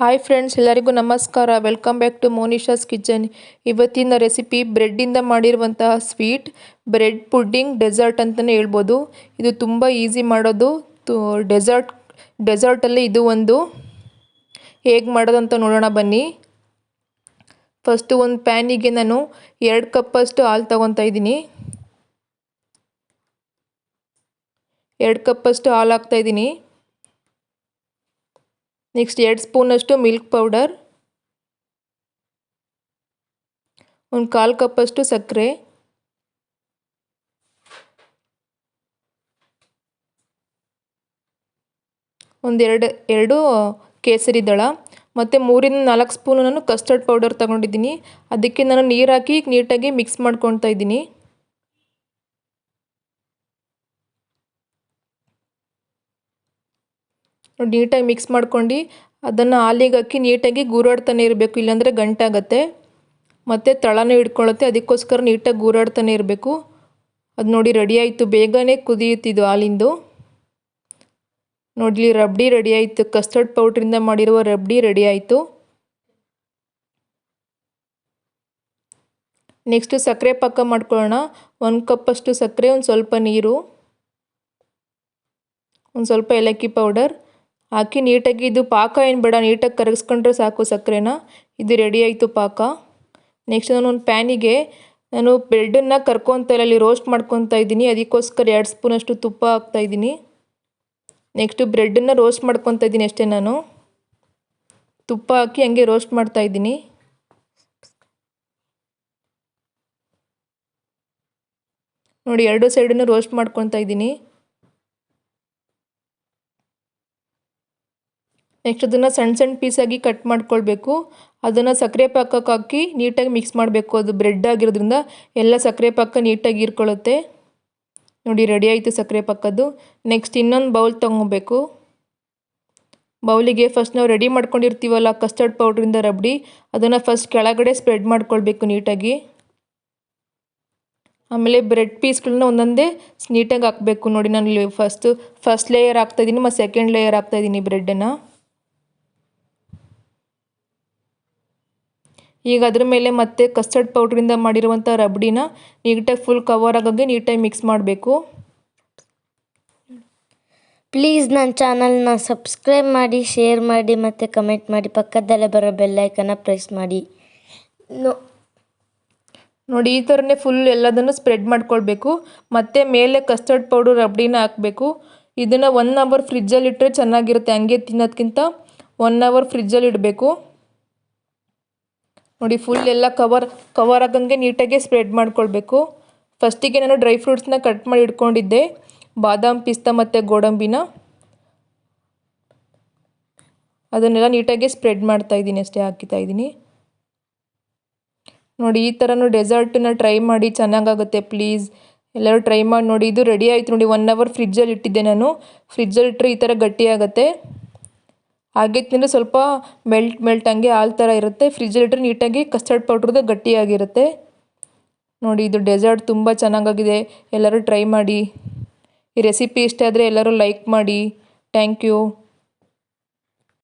Hi friends ಎಲ್ಲರಿಗೂ ನಮಸ್ಕಾರ. Welcome back to Monisha's kitchen ಇವತ್ತಿನ ರೆಸಿಪಿ ಬ್ರೆಡ್ಡಿಂದ ಮಾಡಿರುವಂತಹ ಸ್ವೀಟ್ ಬ್ರೆಡ್ ಪುಡ್ಡಿಂಗ್ ಡೆಸರ್ಟ್ ಅಂತಲೇ ಹೇಳ್ಬೋದು. ಇದು ತುಂಬ ಈಸಿ ಮಾಡೋದು. ಡೆಸರ್ಟ್ ಡೆಸರ್ಟಲ್ಲಿ ಇದು ಒಂದು ಹೇಗೆ ಮಾಡೋದು ಅಂತ ನೋಡೋಣ ಬನ್ನಿ. ಫಸ್ಟು ಒಂದು ಪ್ಯಾನಿಗೆ ನಾನು ಎರಡು ಕಪ್ಪಷ್ಟು ಹಾಲು ತಗೊತಾ ಇದ್ದೀನಿ. ಎರಡು ಕಪ್ಪಷ್ಟು ಹಾಲು ಹಾಕ್ತಾ ಇದ್ದೀನಿ. ನೆಕ್ಸ್ಟ್ ಎರಡು ಸ್ಪೂನಷ್ಟು ಮಿಲ್ಕ್ ಪೌಡರ್ ಒಂದು ಕಾಲು ಕಪ್ಪಷ್ಟು ಸಕ್ಕರೆ. ಒಂದೆರಡು ಎರಡು ಕೇಸರಿ ದಳ. ಮತ್ತು ಮೂರಿಂದ ನಾಲ್ಕು ಸ್ಪೂನು ನಾನು ಕಸ್ಟರ್ಡ್ ಪೌಡರ್ ತಗೊಂಡಿದ್ದೀನಿ. ಅದಕ್ಕೆ ನಾನು ನೀರು ಹಾಕಿ ನೀಟಾಗಿ ಮಿಕ್ಸ್ ಮಾಡ್ಕೊತಾ ಇದ್ದೀನಿ. ನೀಟಾಗಿ ಮಿಕ್ಸ್ ಮಾಡ್ಕೊಂಡು ಅದನ್ನು ಹಾಲಿಗೆ ಹಾಕಿ ನೀಟಾಗಿ ಗೂರಾಡ್ತಾನೆ ಇರಬೇಕು. ಇಲ್ಲಾಂದರೆ ಗಂಟಾಗತ್ತೆ ಮತ್ತು ತಳನೂ ಹಿಡ್ಕೊಳ್ಳುತ್ತೆ ಅದಕ್ಕೋಸ್ಕರ ನೀಟಾಗಿ ಗೂರಾಡ್ತಾನೆ ಇರಬೇಕು. ಅದು ನೋಡಿ ರೆಡಿ ಆಯಿತು. ಬೇಗನೆ ಕುದಿಯುತ್ತಿದ್ದು ಹಾಲಿಂದು. ನೋಡಲಿ, ರಬ್ಡಿ ರೆಡಿ ಆಯಿತು. ಕಸ್ಟರ್ಡ್ ಪೌಡ್ರಿಂದ ಮಾಡಿರುವ ರಬ್ಡಿ ರೆಡಿ ಆಯಿತು. ನೆಕ್ಸ್ಟು ಸಕ್ಕರೆ ಪಾಕ ಮಾಡ್ಕೊಳ್ಳೋಣ. ಒಂದು ಕಪ್ಪಷ್ಟು ಸಕ್ಕರೆ, ಒಂದು ಸ್ವಲ್ಪ ನೀರು, ಒಂದು ಸ್ವಲ್ಪ ಏಲಕ್ಕಿ ಪೌಡರ್ ಹಾಕಿ ನೀಟಾಗಿ, ಇದು ಪಾಕ ಏನು ಬೇಡ, ನೀಟಾಗಿ ಕರಗಿಸ್ಕೊಂಡ್ರೆ ಸಾಕು ಸಕ್ಕರೆನ. ಇದು ರೆಡಿ ಆಯಿತು ಪಾಕ. ನೆಕ್ಸ್ಟ್ ನಾನು ಒಂದು ಪ್ಯಾನಿಗೆ ನಾನು ಬ್ರೆಡನ್ನು ಕರ್ಕೊತ ಇಲ್ಲಿ ರೋಸ್ಟ್ ಮಾಡ್ಕೊತಾ ಇದ್ದೀನಿ. ಅದಕ್ಕೋಸ್ಕರ ಎರಡು ಸ್ಪೂನಷ್ಟು ತುಪ್ಪ ಹಾಕ್ತಾ ಇದ್ದೀನಿ. ನೆಕ್ಸ್ಟು ಬ್ರೆಡನ್ನು ರೋಸ್ಟ್ ಮಾಡ್ಕೊತಾ ಇದ್ದೀನಿ ಅಷ್ಟೇ ನಾನು. ತುಪ್ಪ ಹಾಕಿ ಹಂಗೆ ರೋಸ್ಟ್ ಮಾಡ್ತಾ ಇದ್ದೀನಿ. ನೋಡಿ, ಎರಡು ಸೈಡನ್ನು ರೋಸ್ಟ್ ಮಾಡ್ಕೊತಾ ಇದ್ದೀನಿ. ನೆಕ್ಸ್ಟ್ ಅದನ್ನು ಸಣ್ಣ ಸಣ್ಣ ಪೀಸಾಗಿ ಕಟ್ ಮಾಡ್ಕೊಳ್ಬೇಕು. ಅದನ್ನು ಸಕ್ಕರೆ ಪಾಕಕ್ಕೆ ಹಾಕಿ ನೀಟಾಗಿ ಮಿಕ್ಸ್ ಮಾಡಬೇಕು. ಅದು ಬ್ರೆಡ್ ಆಗಿರೋದ್ರಿಂದ ಎಲ್ಲ ಸಕ್ಕರೆ ಪಾಕ ನೀಟಾಗಿ ಇರ್ಕೊಳ್ಳುತ್ತೆ ನೋಡಿ ರೆಡಿ ಆಯಿತು ಸಕ್ಕರೆ ಪಾಕದ್ದು. ನೆಕ್ಸ್ಟ್ ಇನ್ನೊಂದು ಬೌಲ್ ತೊಗೊಬೇಕು. ಬೌಲಿಗೆ ಫಸ್ಟ್ ನಾವು ರೆಡಿ ಮಾಡ್ಕೊಂಡಿರ್ತೀವಲ್ಲ ಕಸ್ಟರ್ಡ್ ಪೌಡ್ರಿಂದ ರಬ್ಡಿ, ಅದನ್ನು ಫಸ್ಟ್ ಕೆಳಗಡೆ ಸ್ಪ್ರೆಡ್ ಮಾಡ್ಕೊಳ್ಬೇಕು ನೀಟಾಗಿ. ಆಮೇಲೆ ಬ್ರೆಡ್ ಪೀಸ್ಗಳನ್ನ ಒಂದೊಂದೇ ನೀಟಾಗಿ ಹಾಕಬೇಕು. ನೋಡಿ ನಾನು ಫಸ್ಟು ಫಸ್ಟ್ ಲೇಯರ್ ಹಾಕ್ತಾಯಿದ್ದೀನಿ ಮತ್ತು ಸೆಕೆಂಡ್ ಲೇಯರ್ ಹಾಕ್ತಾಯಿದ್ದೀನಿ ಬ್ರೆಡ್ಡನ್ನು ಈಗ ಅದ್ರ ಮೇಲೆ ಮತ್ತೆ ಕಸ್ಟರ್ಡ್ ಪೌಡ್ರಿಂದ ಮಾಡಿರುವಂಥ ರಬ್ಡಿನ ನೀಟಾಗಿ ಫುಲ್ ಕವರ್ ಆಗೋಂಗೆ ನೀಟಾಗಿ ಮಿಕ್ಸ್ ಮಾಡಬೇಕು. ಪ್ಲೀಸ್ ನನ್ನ ಚಾನಲ್ನ ಸಬ್ಸ್ಕ್ರೈಬ್ ಮಾಡಿ ಶೇರ್ ಮಾಡಿ ಮತ್ತು ಕಮೆಂಟ್ ಮಾಡಿ. ಪಕ್ಕದಲ್ಲೇ ಬರೋ ಬೆಲ್ಲೈಕನ್ನ ಪ್ರೆಸ್ ಮಾಡಿ. ನೋ ನೋಡಿ ಈ ಥರನೇ ಫುಲ್ ಎಲ್ಲದನ್ನು ಸ್ಪ್ರೆಡ್ ಮಾಡ್ಕೊಳ್ಬೇಕು. ಮತ್ತು ಮೇಲೆ ಕಸ್ಟರ್ಡ್ ಪೌಡರ್ ರಬ್ಡಿನ ಹಾಕಬೇಕು. ಇದನ್ನು ಒನ್ ಅವರ್ ಫ್ರಿಜ್ಜಲ್ಲಿ ಇಟ್ಟರೆ ಚೆನ್ನಾಗಿರುತ್ತೆ. ಹಂಗೆ ತಿನ್ನೋದಕ್ಕಿಂತ ಒನ್ ಅವರ್ ಫ್ರಿಜ್ಜಲ್ಲಿ ಇಡಬೇಕು. ನೋಡಿ ಫುಲ್ ಎಲ್ಲ ಕವರ್ ಕವರ್ ಆಗಂಗೆ ನೀಟಾಗೆ ಸ್ಪ್ರೆಡ್ ಮಾಡ್ಕೊಳ್ಬೇಕು. ಫಸ್ಟಿಗೆ ನಾನು ಡ್ರೈ ಫ್ರೂಟ್ಸ್ನ ಕಟ್ ಮಾಡಿ ಇಟ್ಕೊಂಡಿದ್ದೆ. ಬಾದಾಮ್ ಪಿಸ್ತಾ ಮತ್ತು ಗೋಡಂಬಿನ. ಅದನ್ನೆಲ್ಲ ನೀಟಾಗಿ ಸ್ಪ್ರೆಡ್ ಮಾಡ್ತಾ ಇದ್ದೀನಿ ಅಷ್ಟೇ, ಹಾಕಿತಾ ಇದ್ದೀನಿ. ನೋಡಿ, ಈ ಥರನೂ ಡೆಸರ್ಟನ್ನ ಟ್ರೈ ಮಾಡಿ ಚೆನ್ನಾಗಾಗುತ್ತೆ ಪ್ಲೀಸ್ ಎಲ್ಲರೂ ಟ್ರೈ ಮಾಡಿ ನೋಡಿ, ಇದು ರೆಡಿ ಆಯಿತು ನೋಡಿ ಒನ್ ಅವರ್ ಫ್ರಿಜ್ಜಲ್ಲಿ ಇಟ್ಟಿದ್ದೆ ನಾನು. ಫ್ರಿಜ್ಜಲ್ಲಿ ಇಟ್ಟರೆ ಈ ಥರ ಗಟ್ಟಿಯಾಗುತ್ತೆ. ಹಾಗೆ ತಿಂದರೆ ಸ್ವಲ್ಪ ಮೆಲ್ಟ್ ಮೆಲ್ಟ್ ಹಂಗೆ ಹಾಲು ಥರ ಇರುತ್ತೆ. ಫ್ರಿಜ್ಜಲ್ಲಿಟ್ಟರೆ ನೀಟಾಗಿ ಕಸ್ಟರ್ಡ್ ಪೌಡ್ರದ್ದು ಗಟ್ಟಿಯಾಗಿರುತ್ತೆ. ನೋಡಿ, ಇದು ಡೆಸರ್ಟ್ ತುಂಬ ಚೆನ್ನಾಗಾಗಿದೆ. ಎಲ್ಲರೂ ಟ್ರೈ ಮಾಡಿ. ಈ ರೆಸಿಪಿ ಇಷ್ಟ ಆದರೆ ಎಲ್ಲರೂ ಲೈಕ್ ಮಾಡಿ. Thank you